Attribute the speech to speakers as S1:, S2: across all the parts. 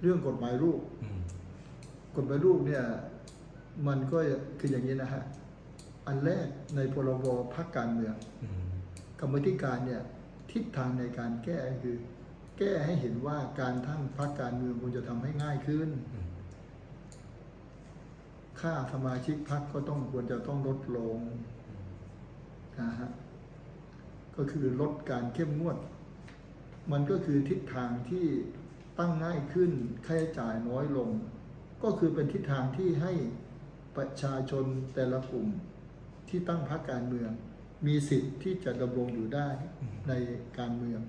S1: เรื่องกฎหมายลูก
S2: อืม
S1: กฎหมายลูกเนี่ย มันก็คืออย่างนี้นะฮะ อันแรกในพรบพักการเมือง
S2: อืม
S1: กรรมธิการเนี่ย ทิศทางในการแก้คือ แก้ให้เห็นว่าการทั้งพักการเมืองควรจะทำให้ง่ายขึ้น
S2: อืม
S1: ค่าสมาชิกพักก็ต้องควรจะต้องลดลงนะฮะก็คือลดการเข้มงวด มันก็คือทิศทางที่ ตั้งง่ายขึ้นค่าใช้จ่ายน้อยลง ก็คือเป็นทิศทางที่ให้ประชาชนแต่ละกลุ่มที่ตั้งพรรคการเมือง มีสิทธิ์ที่จะดำรงอยู่ได้ในการเมือง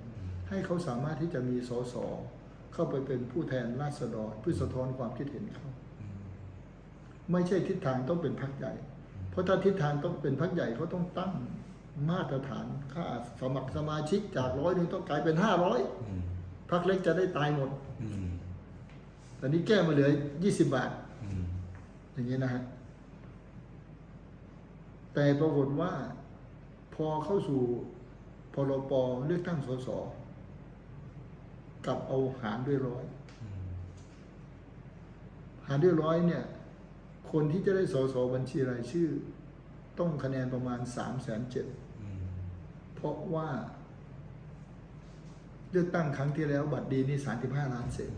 S1: ให้เขาสามารถที่จะมีสสเข้าไปเป็นผู้แทนราษฎรเพื่อสะท้อนความคิดเห็นเขา ไม่ใช่ทิศทางต้องเป็นพรรคใหญ่ เพราะถ้าทิศทางต้องเป็นพรรคใหญ่เขาต้องตั้งมาตรฐานค่าสมัครสมาชิกจากร้อยหนึ่งต้องกลายเป็นห้าร้อย พรรคเล็กจะได้ตายหมด
S2: อืม
S1: แต่นี้แก้มาเหลือยี่สิบบาท
S2: อืม
S1: อย่างนี้นะฮะแต่ปรากฏว่าพอเข้าสู่พรปเลือกตั้งสสกลับเอาหารด้วยร้อย
S2: อืม
S1: หารด้วยร้อยเนี่ย คนที่จะได้สสบัญชีรายชื่อ ต้องคะแนนประมาณสามแสนเจ็ด
S2: อืม
S1: เพราะว่า เลือกตั้งครั้งที่แล้วบัตรดีนี่สามสิบห้าล้านเศษ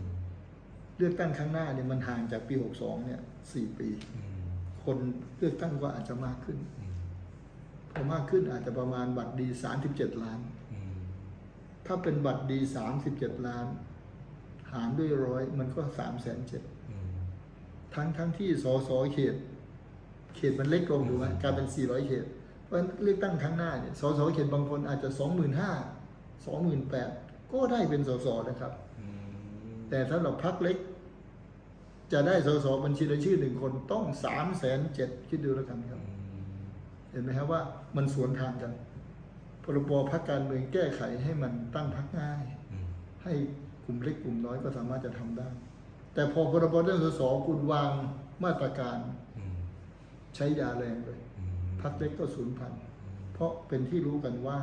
S1: เลือกตั้งครั้งหน้าเนี่ยมันห่างจากปีหกสองเนี่ยสี่ปี คนเลือกตั้งก็อาจจะมากขึ้นพอมากขึ้นอาจจะประมาณบัตรดีสามสิบเจ็ดล้าน ถ้าเป็นบัตรดีสามสิบเจ็ดล้าน หารด้วยร้อยมันก็สามแสนเจ็ดทั้งทั้งที่สอสอเขต เขตมันเล็กลงถูกไหมกลายเป็นสี่ร้อยเขต เพราะนั้นเลือกตั้งครั้งหน้าเนี่ยสอสอเขตบางคนอาจจะสองหมื่นห้าสองหมื่นแปด ก็ได้เป็นสสนะครับ
S2: อืม
S1: แต่ถ้าเราพักเล็ก จะได้สสบัญชีรายชื่อหนึ่งคนต้องสามแสนเจ็ดคิดดูแล้วกันครับ
S2: อืม
S1: เห็นไหมครับว่ามันสวนทางกันพรบพักการเมืองแก้ไขให้มันตั้งพักง่าย
S2: อืม
S1: ให้กลุ่มเล็กกลุ่มน้อยก็สามารถจะทำได้ แต่พอพรบเรื่องสสคุณวางมาตรการ
S2: อืม
S1: ใช้ยาแรงเลย
S2: อืม
S1: พักเล็กก็สูญพันธุ์เพราะเป็นที่รู้กันว่า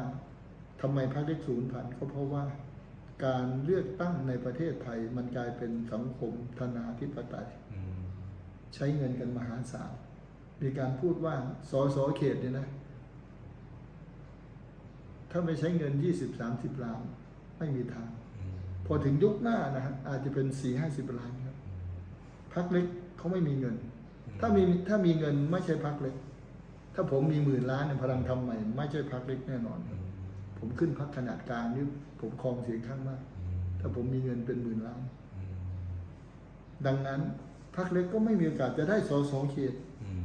S1: ทำไมพักเล็กสูญพันธุ์ก็เพราะว่า การเลือกตั้งในประเทศไทย มันกลายเป็นสังคมธนาธิปไตย
S2: อืม
S1: ใช้เงินกันมหาศาลมีการพูดว่าสอสอเขตเนี่ยนะ ถ้าไม่ใช้เงินยี่สิบสามสิบล้าน ไม่มีทาง
S2: อืม
S1: พอถึงยุคหน้านะฮะอาจจะเป็นสี่ห้าสิบล้านครับพักเล็กเขาไม่มีเงิน ถ้ามีถ้ามีเงินไม่ใช่พักเล็ก ถ้าผมมีหมื่นล้านในพลังทำใหม่ ไม่ใช่พักเล็กแน่นอน
S2: อืม
S1: ผมขึ้นพักขนาดกลางนี่ผมครองเสียงข้างมาก ถ้าผมมีเงินเป็นหมื่นล้าน
S2: อืม
S1: ดังนั้นพักเล็กก็ไม่มีโอกาสจะได้สอสอเขต
S2: อืม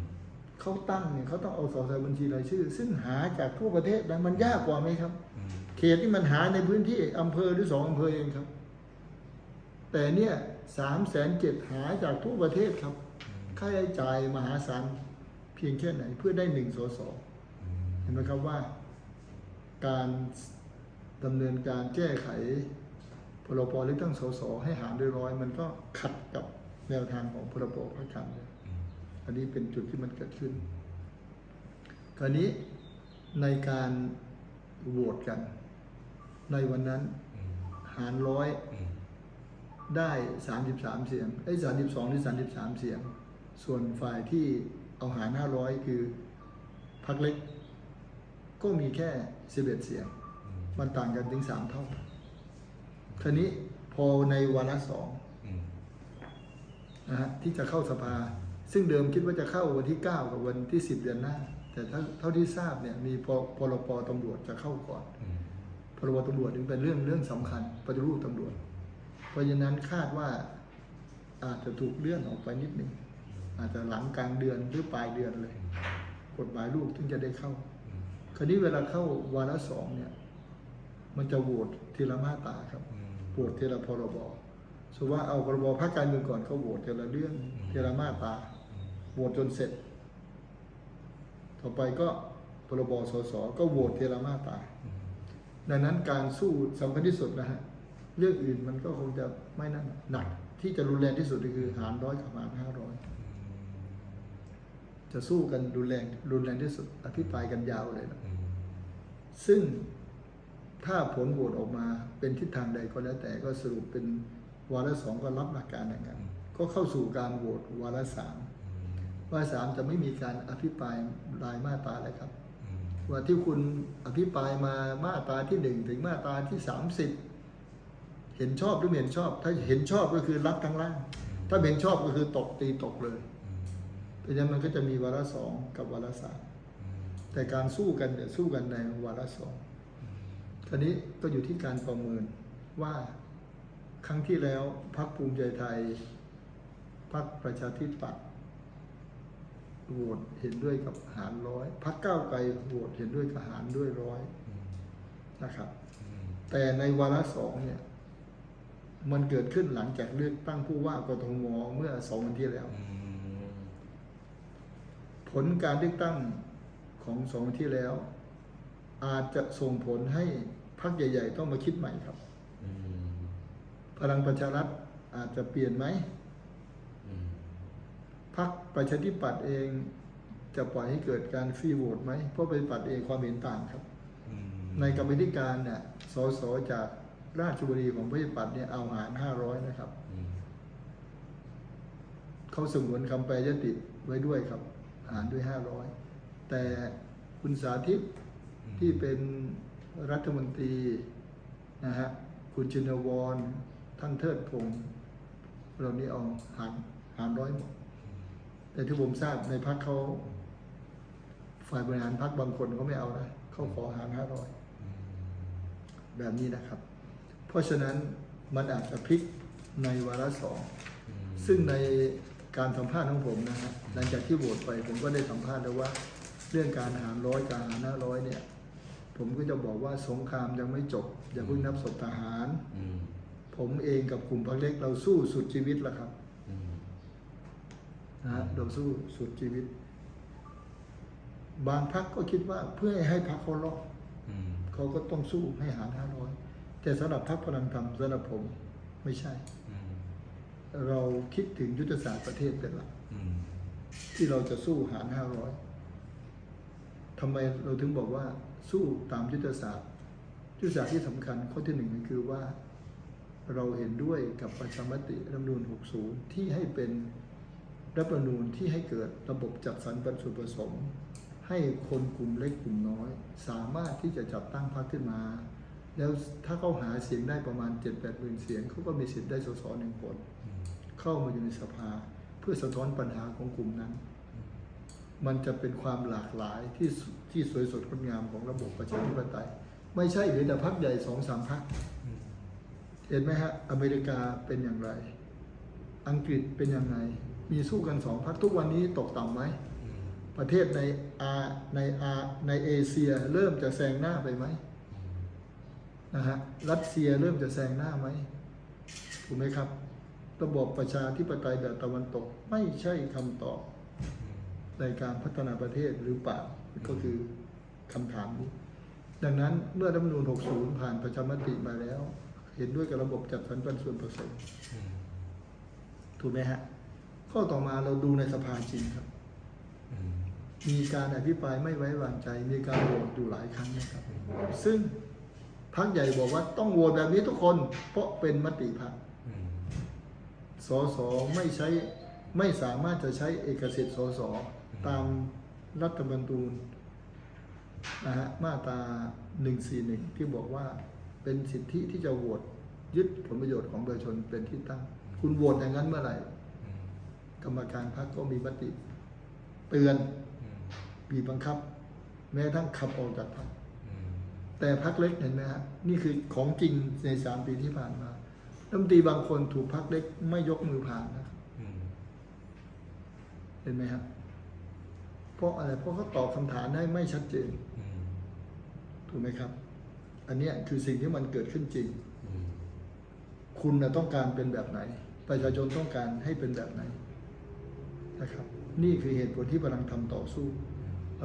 S1: เขาตั้งเนี่ยเขาต้องเอาสอสอบัญชีรายชื่อ ซึ่งหาจากทั่วประเทศนะมันยากกว่าไหมครับ
S2: อืม
S1: เขตที่มันหาในพื้นที่อำเภอหรือสองอำเภอเองครับ แต่เนี่ยสามแสนเจ็ดหาจากทั่วประเทศครับ ค่าใช้จ่ายมหาศาลเพียงแค่ไหนเพื่อได้หนึ่งสส
S2: อืม
S1: เห็นไหมครับว่า การดำเนินการแก้ไขพรบเลือกตั้งสสให้หารด้วยร้อย มันก็ขัดกับแนวทางของพรบพรรคการเมือง
S2: อั
S1: นนี้เป็นจุดที่มันเกิดขึ้นคราวนี้ในการโหวตกัน ในวันนั้นหารร้อยได้สามสิบสามเสียงไอ้สามสิบสองหรือสามสิบสามเสียง ส่วนฝ่ายที่เอาหารห้าร้อยคือพักเล็ก ก็มีแค่สิบเอ็ดเสียง
S2: อืม
S1: มันต่างกันถึงสามเท่าคราวนี้พอในวาระสอง
S2: อืม
S1: นะฮะที่จะเข้าสภา ซึ่งเดิมคิดว่าจะเข้าวันที่ 9 กับวันที่ 10 เดือนหน้า แต่ถ้าเท่าที่ทราบเนี่ยมีพพรปตำรวจจะเข้าก่อน
S2: อืม
S1: พรบตำรวจนี่เป็นเรื่องเรื่องสำคัญปฏิรูปตำรวจ เพราะฉะนั้นคาดว่าอาจจะถูกเลื่อนออกไปนิดหนึ่งอาจจะหลังกลางเดือนหรือปลายเดือนเลย กฎหมายลูกถึงจะได้เข้า
S2: อืม
S1: คราวนี้เวลาเข้าวาระสองเนี่ย มันจะโหวตทีละมาตราครับ
S2: อืม
S1: โหวตทีละพรบสมมติว่าเอาพรบพักการเมืองก่อนเขาโหวตทีละเรื่องทีละมาตราโหวตจนเสร็จ ต่อไปก็พรบสสก็โหวตทีละมาตรา
S2: อืม
S1: ดังนั้นการสู้สำคัญที่สุดนะฮะเรื่องอื่นมันก็คงจะไม่นั่นหนักที่จะรุนแรงที่สุดก็คือหารร้อยกับหารห้าร้อย จะสู้กันรุนแรงรุนแรงที่สุดอภิปรายกันยาวเลยนะ
S2: อืม
S1: ซึ่งถ้าผลโหวตออกมาเป็นทิศทางใดก็แล้วแต่ก็สรุปเป็นวาระสองก็รับหลักการอย่างนั้นก็เข้าสู่การโหวตวาระสามวาระสามจะไม่มีการอภิปรายรายมาตราเลยครับ ว่าที่คุณอภิปรายมามาตราที่หนึ่งถึงมาตราที่สามสิบเห็นชอบหรือไม่เห็นชอบ ถ้าเห็นชอบก็คือรับทั้งล่าง ถ้าไม่เห็นชอบก็คือตกตีตกเลย เพราะฉะนั้นมันก็จะมีวาระสองกับวาระสามแต่การสู้กันเนี่ยสู้กันในวาระสองคราวนี้ก็อยู่ที่การประเมินว่าครั้งที่แล้วพรรคภูมิใจไทยพรรคประชาธิปัตย์โหวตเห็นด้วยกับหารร้อยพรรคก้าวไกลโหวตเห็นด้วยกับหารด้วยร้อยนะครับ แต่ในวาระสองเนี่ย มันเกิดขึ้นหลังจากเลือกตั้งผู้ว่ากทมเมื่อสองวันที่แล้ว ผลการเลือกตั้งของสองวันที่แล้ว อาจจะส่งผลให้พรรคใหญ่ ๆ ต้องมาคิดใหม่ครับพลังประชารัฐอาจจะเปลี่ยนไหมพรรคประชาธิปัตย์เองจะปล่อยให้เกิดการฟรีโหวตไหมเพราะประชาธิปัตย์เองความเห็นต่างครับในกรรมธิการเนี่ยสสจากราชบุรีของประชาธิปัตย์เนี่ยเอาหารห้าร้อยนะครับเขาสงวนคำแปลยติไว้ด้วยครับ หารด้วยห้าร้อยแต่คุณสาธิตที่เป็นรัฐมนตรีนะฮะคุณจินวรท่านเทิดพงศ์เรานี้เอาหารหารร้อยหมดแต่ที่ผมทราบในพักเขาฝ่ายบริหารพักบางคนเขาไม่เอานะเขาขอหารห้าร้อยแบบนี้นะครับ เพราะฉะนั้นมันอาจจะพลิกในวาระสอง ซึ่งใน การสัมภาษณ์ของผมนะฮะหลังจากที่โหวตไป ผมก็ได้สัมภาษณ์แล้วว่า เรื่องการหารร้อยการหารห้าร้อยเนี่ย ผมก็จะบอกว่าสงครามยังไม่จบ อย่าเพิ่งนับศพทหารผมเองกับกลุ่มพรรคเล็กเราสู้สุดชีวิตแล้วครับนะฮะเราสู้สุดชีวิต บางพรรคก็คิดว่าเพื่อให้พรรคเขารอดเขาก็ต้องสู้ให้หารห้าร้อยแต่สำหรับพรรคพลังธรรมสำหรับผมไม่ใช่ เราคิดถึงยุทธศาสตร์ประเทศเป็นหลักที่เราจะสู้หารห้าร้อยทำไมเราถึงบอกว่าสู้ตามยุทธศาสตร์ ยุทธศาสตร์ที่สำคัญข้อที่หนึ่งก็คือว่า เราเห็นด้วยกับประชามติรัฐธรรมนูญ60 ที่ให้เป็นรัฐธรรมนูญที่ให้เกิดระบบจัดสรรปันส่วนผสม ให้คนกลุ่มเล็กกลุ่มน้อย สามารถที่จะจัดตั้งพรรคขึ้นมา แล้วถ้าเขาหาเสียงได้ประมาณ7-8หมื่นเสียงเขาก็มีสิทธิ์ได้สสหนึ่งคน เข้ามาอยู่ในสภา เพื่อสะท้อนปัญหาของกลุ่มนั้น มันจะเป็นความหลากหลายที่สุดที่สวยสดงดงามของระบบประชาธิปไตย ไม่ใช่เหลือแต่พรรคใหญ่สองสามพรรคเห็นไหมฮะอเมริกาเป็นอย่างไร อังกฤษเป็นยังไงมีสู้กันสองพรรคทุกวันนี้ตกต่ำไหมประเทศในอาในอาในเอเชียเริ่มจะแซงหน้าไปไหม นะฮะรัสเซียเริ่มจะแซงหน้าไหมถูกไหมครับ ระบบประชาธิปไตยแบบตะวันตกไม่ใช่คำตอบในการพัฒนาประเทศหรือเปล่าก็คือคำถามนี้ ดังนั้นเมื่อรัฐธรรมนูญ60 ผ่านประชามติมาแล้ว เห็นด้วยกับระบบจัดสรรปันส่วนผสมถูกไหมฮะข้อต่อมาเราดูในสภาจริงครับมีการอภิปรายไม่ไว้วางใจ มีการโหวตอยู่หลายครั้งนะครับ ซึ่ง พรรคใหญ่บอกว่าต้องโหวตแบบนี้ทุกคน เพราะเป็นมติพรรคสสไม่ใช้ไม่สามารถจะใช้เอกสิทธิ์สสตามรัฐธรรมนูญนะฮะมาตรา141 ที่บอกว่าเป็นสิทธิที่จะโหวตยึดผลประโยชน์ของประชาชนเป็นที่ตั้ง คุณโหวตอย่างนั้นเมื่อไหร่ กรรมการพรรคก็มีมติ เตือนบีบบังคับ แม้กระทั้งขับออกจากพรรค แต่พักเล็กเห็นไหมฮะนี่คือของจริงในสามปีที่ผ่านมารัฐมนตรีบางคนถูกพักเล็กไม่ยกมือผ่านนะครับเห็นไหมครับเพราะอะไรเพราะเขาตอบคำถามได้ไม่ชัดเจนถูกไหมครับ อันเนี้ยคือสิ่งที่มันเกิดขึ้นจริง คุณนะต้องการเป็นแบบไหน ประชาชนต้องการให้เป็นแบบไหนนะครับ นี่คือเหตุผลที่พลังทำต่อสู้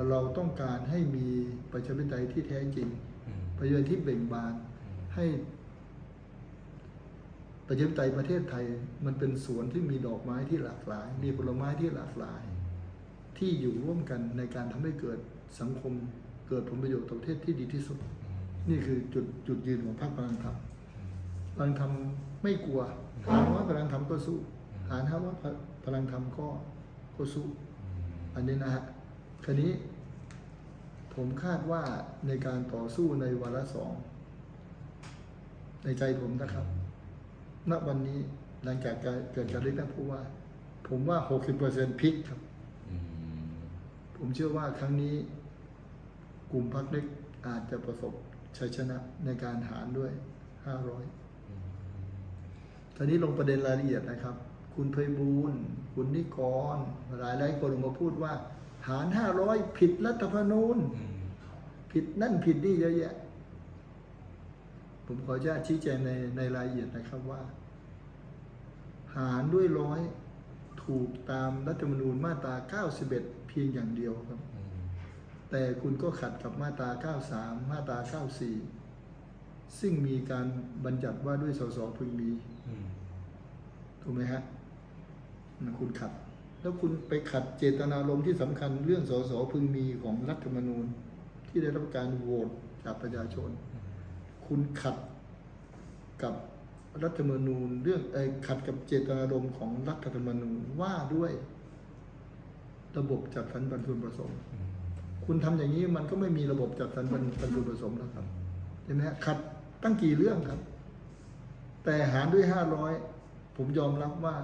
S1: เราต้องการให้มีประชาธิปไตยที่แท้จริง ประชาธิปไตยที่เบ่งบานให้ประชาธิปไตยประเทศไทย มันเป็นสวนที่มีดอกไม้ที่หลากหลาย มีผลไม้ที่หลากหลาย ที่อยู่ร่วมกันในการทำให้เกิดสังคมเกิดผลประโยชน์ต่อประเทศที่ดีที่สุด นี่คือจุดจุดยืนของพรรคพลังธรรมพลังธรรมไม่กลัวหารว่าพลังธรรมก็สู้หารห้าว่าพลังธรรมก็ก็สู้อันนี้นะฮะคราวนี้ ผมคาดว่าในการต่อสู้ในวาระสอง ในใจผมนะครับ ณวันนี้หลังจากการเกิดการเลือกตั้งผู้ว่า ผมว่า 60%พลิกครับ ผมเชื่อว่าครั้งนี้ กลุ่มพรรคเล็กอาจจะประสบชัยชนะในการหารด้วย 500ทีนี้ลงประเด็นรายละเอียดนะครับ คุณเพยบูลคุณนิกรหลายหลายคนออกมาพูดว่า หาร500ผิดรัฐธรรมนูญ
S2: อืม
S1: ผิดนั่นผิดนี่เยอะแยะ ผมขออนุญาตชี้แจงในในรายละเอียดนะครับว่า หารด้วยร้อยถูกตามรัฐธรรมนูญมาตรา 91 เพียงอย่างเดียวครับ
S2: อืม
S1: แต่คุณก็ขัดกับมาตรา 93 มาตรา 94 ซึ่งมีการบัญญัติว่าด้วยสสพึงมี
S2: อืม
S1: ถูกไหมฮะนะคุณขัด แล้วคุณไปขัดเจตนารมณ์ที่สำคัญเรื่องสสพึงมีของรัฐธรรมนูญ ที่ได้รับการโหวตจากประชาชน คุณขัดกับรัฐธรรมนูญเรื่องเอยขัดกับเจตนารมณ์ของรัฐธรรมนูญว่าด้วยระบบจัดสรรปันส่วนผสม
S2: อืม
S1: คุณทำอย่างนี้มันก็ไม่มีระบบจัดสรรปันปันส่วนผสมแล้วครับเห็นไหมฮะขัดตั้งกี่เรื่องครับ แต่หารด้วยห้าร้อยผมยอมรับว่า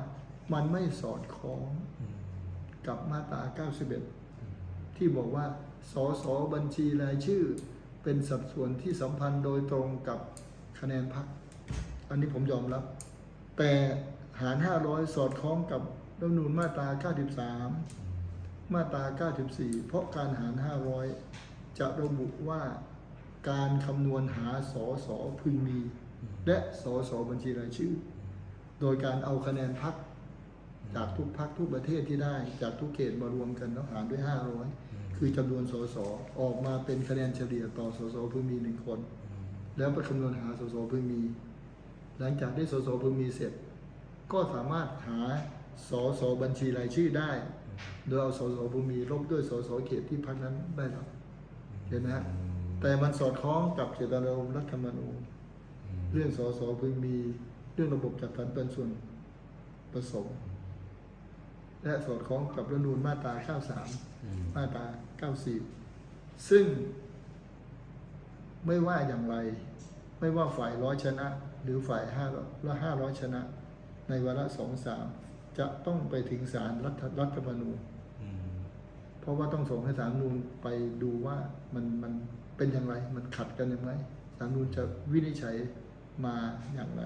S1: มันไม่สอดคล้องกับมาตรา 91 ที่บอกว่าสสบัญชีรายชื่อ เป็นสัดส่วนที่สัมพันธ์โดยตรงกับคะแนนพรรคอันนี้ผมยอมรับ แต่หาร 500 สอดคล้องกับรัฐมนูญมาตรา 93 มาตรา 94 เพราะการหาร 500 จะระบุว่าการคำนวณหาสอสอพึงมี และสอสอบัญชีรายชื่อ โดยการเอาคะแนนพรรค จากทุกพรรคทุกประเทศที่ได้ จากทุกเขตมารวมกันแล้วหารด้วย 500 คือจำนวนสสออกมาเป็นคะแนนเฉลี่ยต่อสสพึงมีหนึ่งคน แล้วไปคำนวณหาสสพึงมี หลังจากได้สสพึงมีเสร็จ ก็สามารถหาสสบัญชีรายชื่อได้ โดยเอาสสพึงมีลบด้วยสสเขตที่พรรคนั้นได้รับเห็นไหมฮะแต่มันสอดคล้องกับเจตนารมณ์รัฐธรรมนูญเรื่องสสพึงมี เรื่องระบบจัดสรรปันส่วนผสม และสอดคล้องกับรัฐธรรมนูญมาตรา
S2: อืม
S1: 93 มาตรา 94 ซึ่งไม่ว่าอย่างไร ไม่ว่าฝ่ายร้อยชนะ หรือฝ่ายห้าละห้าร้อยชนะ ในวาระสองสามจะต้องไปถึงศาลรัฐรัฐธรรมนูญ
S2: อืม
S1: เพราะว่าต้องส่งให้ศาลรัฐธรรมนูญไปดูว่ามันมันเป็นอย่างไร มันขัดกันอย่างไรศาลรัฐธรรมนูญจะวินิจฉัยมาอย่างไร